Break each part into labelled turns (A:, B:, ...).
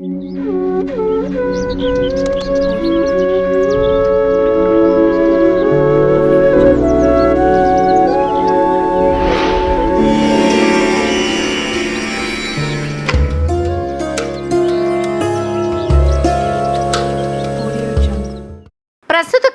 A: うん。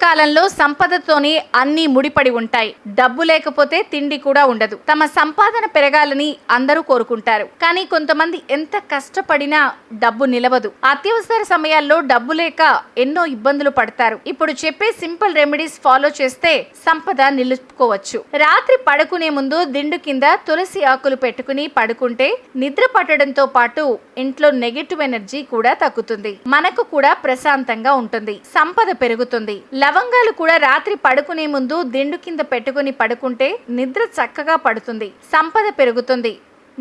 A: కాలంలో సంపదతోనే అన్ని ముడిపడి ఉంటాయి. డబ్బు లేకపోతే తిండి కూడా ఉండదు. తమ సంపాదన పెరగాలని అందరూ కోరుకుంటారు. కానీ కొంతమంది ఎంత కష్టపడినా డబ్బు నిలవదు. అత్యవసర సమయాల్లో డబ్బు లేక ఎన్నో ఇబ్బందులు పడతారు. ఇప్పుడు చెప్పే సింపుల్ రెమెడీస్ ఫాలో చేస్తే సంపద నిలుపుకోవచ్చు. రాత్రి పడుకునే ముందు దిండు కింద తులసి ఆకులు పెట్టుకుని పడుకుంటే నిద్ర పట్టడంతో పాటు ఇంట్లో నెగటివ్ ఎనర్జీ కూడా తగ్గుతుంది. మనకు కూడా ప్రశాంతంగా ఉంటుంది. సంపద పెరుగుతుంది. లవంగాలు కూడా రాత్రి పడుకునే ముందు దిండు కింద పెట్టుకుని పడుకుంటే నిద్ర చక్కగా పడుతుంది. సంపద పెరుగుతుంది.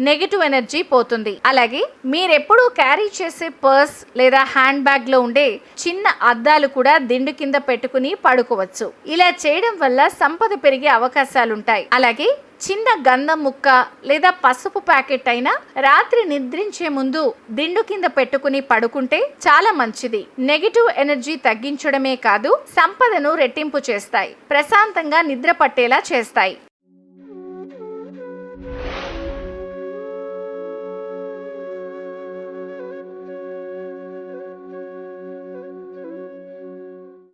A: నెగిటివ్ ఎనర్జీ పోతుంది. అలాగే మీరెప్పుడూ క్యారీ చేసే పర్స్ లేదా హ్యాండ్ బ్యాగ్లో ఉండే చిన్న అద్దాలు కూడా దిండు కింద పెట్టుకుని పడుకోవచ్చు. ఇలా చేయడం వల్ల సంపద పెరిగే అవకాశాలుంటాయి. అలాగే చిన్న గంధం ముక్క లేదా పసుపు ప్యాకెట్ అయినా రాత్రి నిద్రించే ముందు దిండు కింద పెట్టుకుని పడుకుంటే చాలా మంచిది. నెగిటివ్ ఎనర్జీ తగ్గించడమే కాదు సంపదను రెట్టింపు చేస్తాయి. ప్రశాంతంగా నిద్ర పట్టేలా చేస్తాయి.